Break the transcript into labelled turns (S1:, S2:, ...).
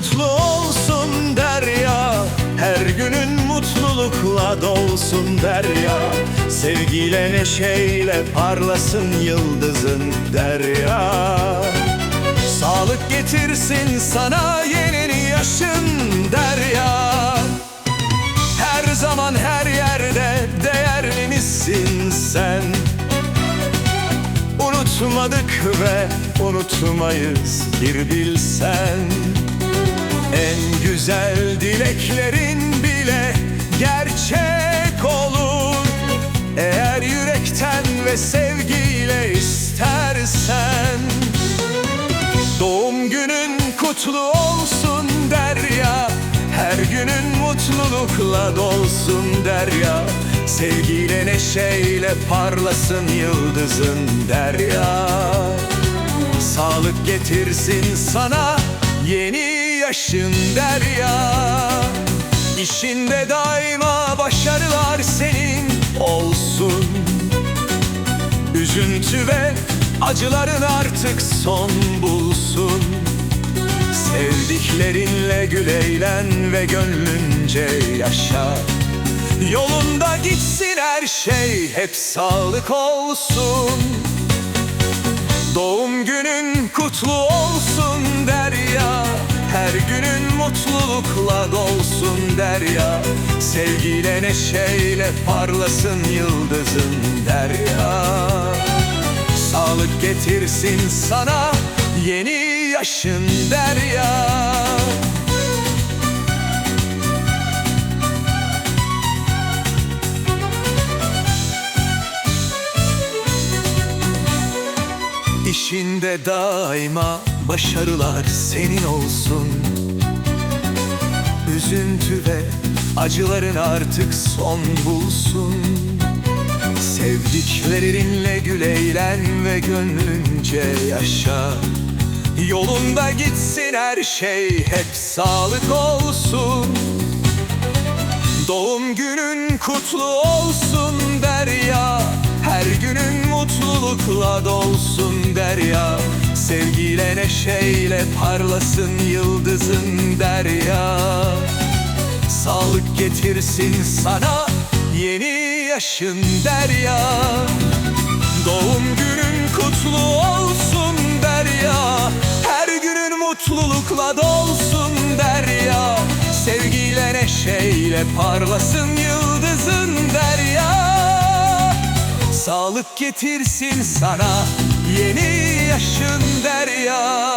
S1: kutlu olsun derya. Her günün mutlulukla dolsun derya. Sevgiyle neşeyle parlasın yıldızın derya. Sağlık getirsin sana yeni yaşın derya. Her zaman her yerde değerli misin sen. Unutmadık ve unutmayız bir bilsen. En güzel dileklerin bile gerçek olur. Eğer yürekten ve sevgiyle istersen Doğum günün kutlu olsun derya. Her günün mutlulukla dolsun derya. Sevgiyle neşeyle parlasın yıldızın derya. Sağlık getirsin sana yeni yaşın derya. İşinde daima başarılar senin olsun. Üzüntü ve acıların artık son bulsun. Sevdiklerinle gül eğlen ve gönlünce yaşa. Yolunda gitsin her şey hep sağlık olsun. Doğum günün kutlu mutlulukla dolsun derya. Sevgiyle neşeyle parlasın yıldızın derya. Sağlık getirsin sana yeni yaşın derya. İşinde daima başarılar senin olsun Üzüntü ve acıların artık son bulsun. Sevdiklerinle gül eğlen ve gönlünce yaşa. Yolunda gitsin her şey hep sağlık olsun. Doğum günün kutlu olsun derya. Her günün mutlulukla dolsun derya. Sevgiyle neşeyle parlasın yıldızın derya Sağlık getirsin sana yeni yaşın derya. Doğum günün kutlu olsun derya. Her günün mutlulukla dolsun derya. Sevgiyle neşeyle parlasın yıldızın derya. Sağlık getirsin sana yeni yaşın derya